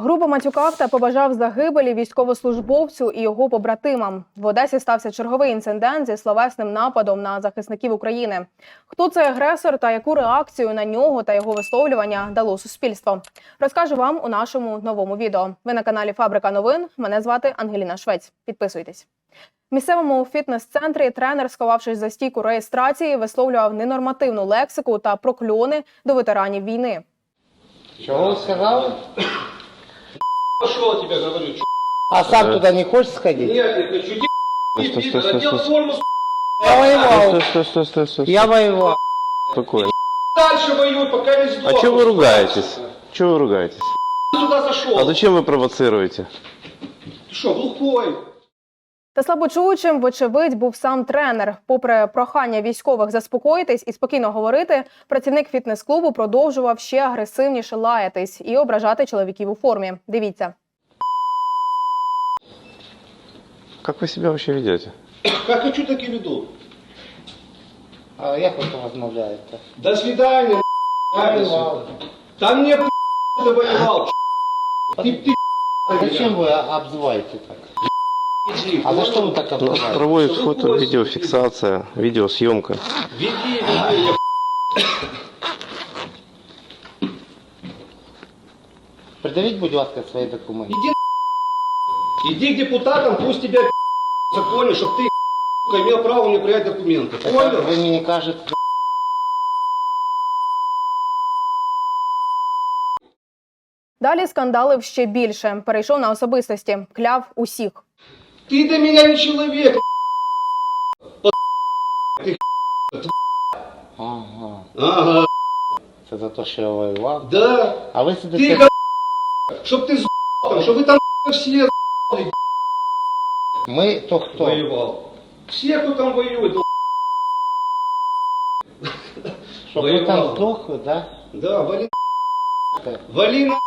Грубо матюкав та побажав загибелі військовослужбовцю і його побратимам. В Одесі стався черговий інцидент зі словесним нападом на захисників України. Хто цей агресор та яку реакцію на нього та його висловлювання дало суспільство? Розкажу вам у нашому новому відео. Ви на каналі Фабрика новин. Мене звати Ангеліна Швець. Підписуйтесь. В місцевому фітнес-центрі тренер, сховавшись за стійку реєстрації, висловлював ненормативну лексику та прокльони до ветеранів війни. Чего вы сказали? Пошел, тебе говорю. Чё? А сам туда не хочешь сходить? Нет, не хочу. Иди, Стой, пидор, стой, стой, одел стой. форму, с***, Я воевал. Стой, стой, стой, стой, стой. Я воевал. Спокойно. дальше воюй, пока не сдох. А что вы ругаетесь? Чего вы ругаетесь? Ты туда зашел. А зачем вы провоцируете? Ты что, глухой? Та слабочуючим, вочевидь, був сам тренер. Попри прохання військових заспокоїтись і спокійно говорити, працівник фітнес-клубу продовжував ще агресивніше лаятись і ображати чоловіків у формі. Дивіться. Как вы себя вообще ведете? Как хочу, так и веду. А як ви розмовляєте? До свидания, Воевал. Там мне ты воевал. Ты, ты Зачем вы обзываете так? иди. А за что вы так Ну, обзываете? проводит фото, видеофиксация, видеосъемка. Веди, веди. я Придавіть, будь ласка, свої документи. Иди, иди к депутатам, пусть тебя в законе, чтобы ты сука, имел право мне принять документы. Понял? Ви мені кажете, Далі скандалив ще більше. Перейшов на особистості, кляв усіх. Ты для меня не человек. ага, Ага, це за те, що я воював. да. А ви Ты, сидите... га- чтоб ты там, чтобы вы там все Ми то хто? воевал. Все, кто там воюет, Щоб ви там Воював. здохли, да? да, вали, вали на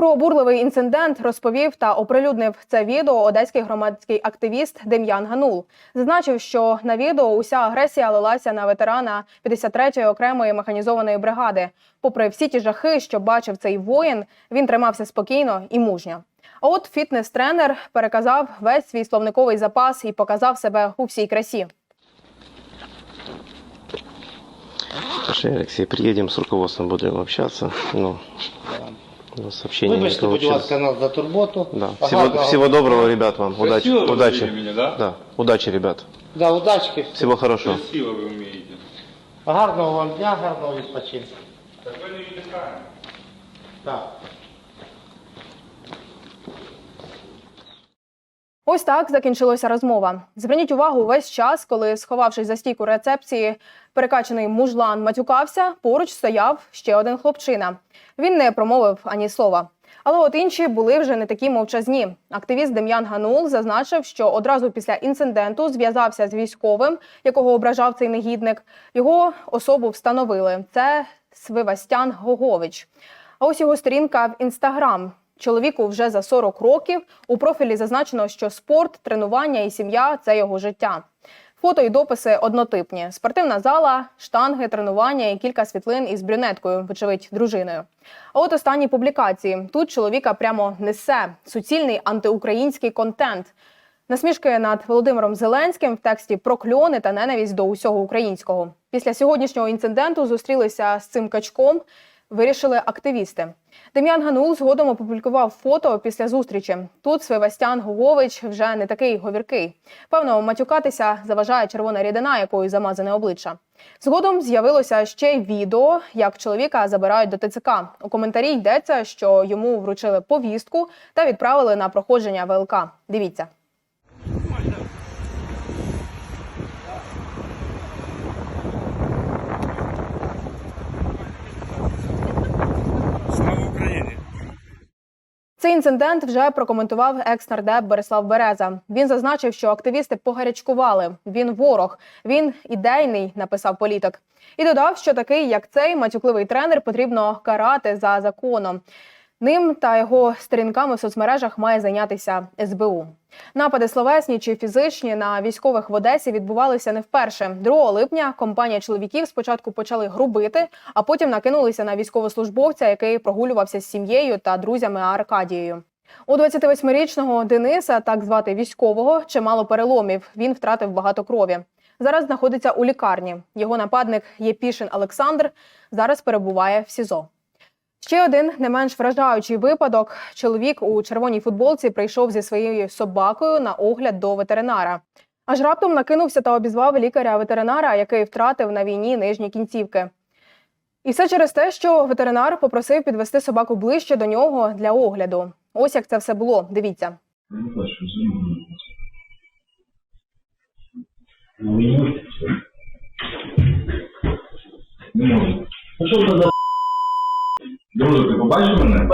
Про обурливий інцидент розповів та оприлюднив це відео одеський громадський активіст Дем'ян Ганул. Зазначив, що на відео уся агресія лилася на ветерана 53-ї окремої механізованої бригади. Попри всі ті жахи, що бачив цей воїн, він тримався спокійно і мужньо. А от фітнес-тренер переказав весь свій словниковий запас і показав себе у всій красі. Алексей, приедем с руководством, будем общаться. Ну, у нас общение не Вибачте, будь ласка, получилось. нас за турботу. Да. Ага, Всего, да. всего доброго, ребят, вам. Удачи. Красиво вы Удачи. развели меня, да? Да. Удачи, ребят. Да, удачки. Всего хорошего. Красиво вы умеете. Гарного вам дня, гарного відпочинку. Так вы не віддихаєте. Так. Ось так закінчилася розмова. Зверніть увагу, весь час, коли, сховавшись за стійку рецепції, перекачаний мужлан матюкався, поруч стояв ще один хлопчина. Він не промовив ані слова. Але от інші були вже не такі мовчазні. Активіст Дем'ян Ганул зазначив, що одразу після інциденту зв'язався з військовим, якого ображав цей негідник. Його особу встановили. Це Свивастян Гогович. А ось його сторінка в інстаграм. Чоловіку вже за 40 років. У профілі зазначено, що спорт, тренування і сім'я це його життя. Фото і дописи однотипні: спортивна зала, штанги, тренування і кілька світлин із брюнеткою, вочевидь, дружиною. А от останні публікації тут чоловіка прямо несе суцільний антиукраїнський контент. Насмішки над Володимиром Зеленським в тексті прокльони та ненависть до усього українського. Після сьогоднішнього інциденту зустрілися з цим качком. Вирішили активісти. Дем'ян Ганул згодом опублікував фото після зустрічі. Тут Свивастян Гугович вже не такий говіркий. Певно, матюкатися заважає червона рідина, якою замазане обличчя. Згодом з'явилося ще й відео, як чоловіка забирають до ТЦК. У коментарі йдеться, що йому вручили повістку та відправили на проходження ВЛК. Дивіться. Цей інцидент вже прокоментував екс-нардеп Борислав Береза. Він зазначив, що активісти погарячкували. Він ворог, він ідейний, написав політик. І додав, що такий, як цей матюкливий тренер, потрібно карати за законом. Ним та його сторінками в соцмережах має зайнятися СБУ. Напади словесні чи фізичні на військових в Одесі відбувалися не вперше. 2 липня компанія чоловіків спочатку почали грубити, а потім накинулися на військовослужбовця, який прогулювався з сім'єю та друзями Аркадією. У 28-річного Дениса, так звати військового, чимало переломів. Він втратив багато крові. Зараз знаходиться у лікарні. Його нападник Єпішин Олександр зараз перебуває в СІЗО. Ще один не менш вражаючий випадок. Чоловік у червоній футболці прийшов зі своєю собакою на огляд до ветеринара. Аж раптом накинувся та обізвав лікаря-ветеринара, який втратив на війні нижні кінцівки. І все через те, що ветеринар попросив підвести собаку ближче до нього для огляду. Ось як це все було. Дивіться. Не все. Не можете. Друже, ти побачив мене?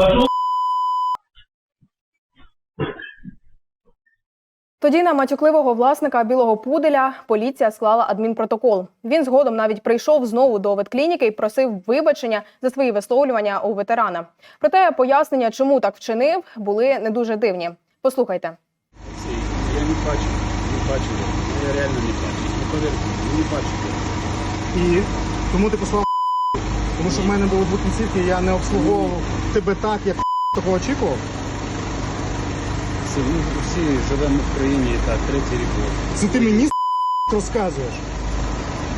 Тоді на матюкливого власника білого пуделя поліція склала адмінпротокол. Він згодом навіть прийшов знову до ветклініки і просив вибачення за свої висловлювання у ветерана. Проте пояснення, чому так вчинив, були не дуже дивні. Послухайте. Я не бачу, не бачу. Я реально не бачу. Ну повірте, не бачу. І тому ти послав тому що в мене були дві кінцівки, я не обслуговував тебе так, як того очікував. Всі, ми всі живемо в країні, і так, третій рік років. Це ти мені розказуєш.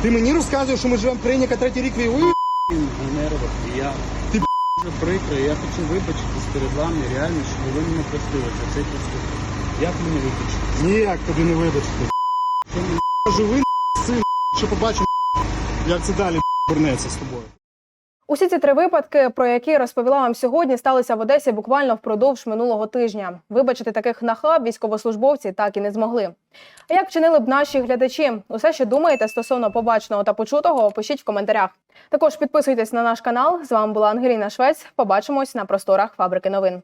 Ти мені розказуєш, що ми живемо в країні, яка третій рік воює? На нервах, і я Ти дуже прикро, я хочу вибачитись перед вами, реально, щоб ви мене простили за цей поступок. Як мене вибачити? Ніяк тобі не вибачити. Мені Живий син, що побачимо, як це далі вернеться з тобою. Усі ці три випадки, про які розповіла вам сьогодні, сталися в Одесі буквально впродовж минулого тижня. Вибачити таких нахаб військовослужбовці так і не змогли. А як вчинили б наші глядачі? Усе, що думаєте стосовно побаченого та почутого, пишіть в коментарях. Також підписуйтесь на наш канал. З вами була Ангеліна Швець. Побачимось на просторах фабрики новин.